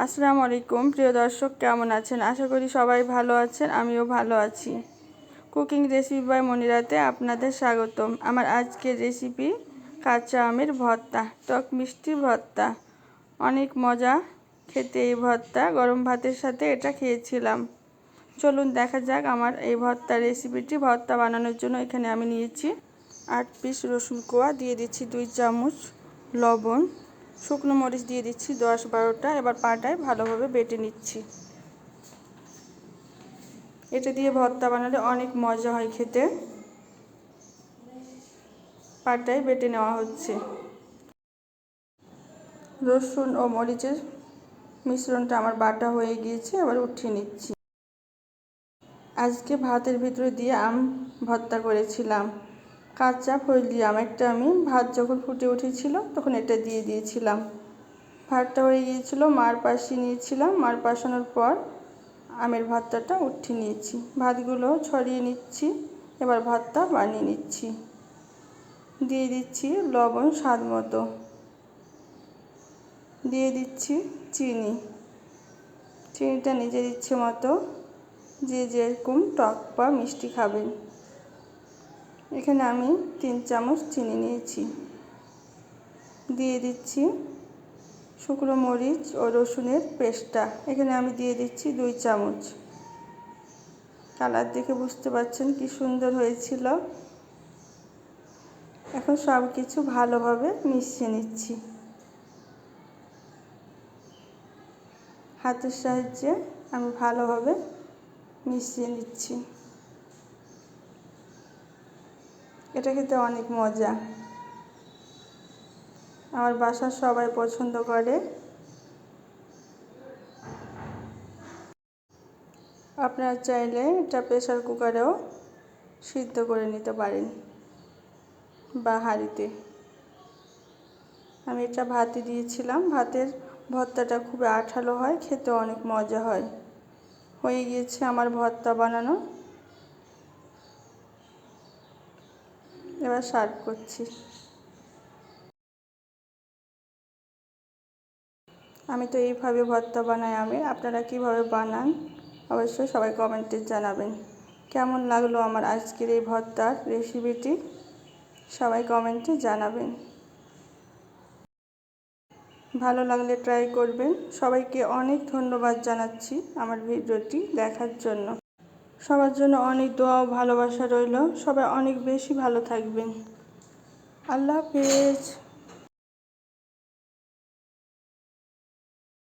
আসসালামু আলাইকুম। প্রিয় দর্শক, কেমন আছেন? আশা করি সবাই ভালো আছেন, আমিও ভালো আছি। কুকিং রেসিপি বাই মনিরাতে আপনাদের স্বাগতম। আমার আজকের রেসিপি কাঁচা আমের ভর্তা, টক মিষ্টি ভর্তা। অনেক মজা খেতে এই ভর্তা, গরম ভাতের সাথে এটা খেয়েছিলাম। চলুন দেখা যাক আমার এই ভর্তা রেসিপিটি ভর্তা বানানোর জন্য এখানে আমি নিয়েছি আট পিস রসুন কোয়া, দিয়ে দিচ্ছি দুই চামচ লবণ শুকনো মরিচ দিয়ে দিচ্ছি দশ বারোটা। এবার পাটায় ভালোভাবে বেটে নিচ্ছি। এটা দিয়ে ভর্তা বানালে অনেক মজা হয় খেতে। পাটায় বেটে নেওয়া হচ্ছে। রসুন ও মরিচের মিশ্রণটা আমার বাটা হয়ে গিয়েছে আবার উঠিয়ে নিচ্ছি। আজকে ভাতের ভিতরে দিয়ে আম ভর্তা করেছিলাম। কাঁচা ফজলি আম একটা আমি ভাত যখন ফুটে উঠেছিল তখন এটা দিয়ে দিয়েছিলাম। ভাতটা হয়ে গিয়েছিল, মার পাশে নিয়েছিলাম, মার পাশানোর পর আমের ভাতটা উঠিয়ে নিয়েছি। ভাতগুলো ছড়িয়ে নিচ্ছি, এবার ভাতটা বানিয়ে নিচ্ছি। দিয়ে দিচ্ছি লবণ স্বাদ মতো। দিয়ে দিচ্ছি চিনি। চিনিটা নিজের ইচ্ছে মতো যে যেরকম টক বা মিষ্টি খাবেন। এখানে আমি তিন চামচ চিনি নিয়েছি। দিয়ে দিচ্ছি শুকনো মরিচ ও রসুনের পেস্টটা। এখানে আমি দিয়ে দিচ্ছি দুই চামচ। কালার দেখে বুঝতে পারছেন কি সুন্দর হয়েছিল। এখন সব কিছু ভালোভাবে মিশিয়ে নিচ্ছি। হাতের সাহায্যে আমি ভালোভাবে মিশিয়ে নিচ্ছি। এটা খেতে অনেক মজা। আমার বাসার সবাই পছন্দ করে। আপনারা চাইলে এটা প্রেশার কুকারেও সিদ্ধ করে নিতে পারেন বা হাঁড়িতে। আমি এটা ভাতে দিয়েছিলাম। ভাতের ভর্তাটা খুব আঠালো হয়, খেতে অনেক মজা হয়। হয়ে গিয়েছে আমার ভর্তা বানানো। এবার সার্ভ করছি। আমি তো এইভাবে ভর্তা বানাই আমি আপনারা কীভাবে বানান, অবশ্যই সবাই কমেন্টে জানাবেন। কেমন লাগল আমার আজকের এই ভর্তার রেসিপিটি সবাই কমেন্টে জানাবেন। ভালো লাগলে ট্রাই করবেন। সবাইকে অনেক ধন্যবাদ জানাচ্ছি আমার ভিডিওটি দেখার জন্য। সবার জন্য অনেক দোয়া ও ভালোবাসা রইল। সবাই অনেক বেশি ভালো থাকবেন। আল্লাহ হাফেজ।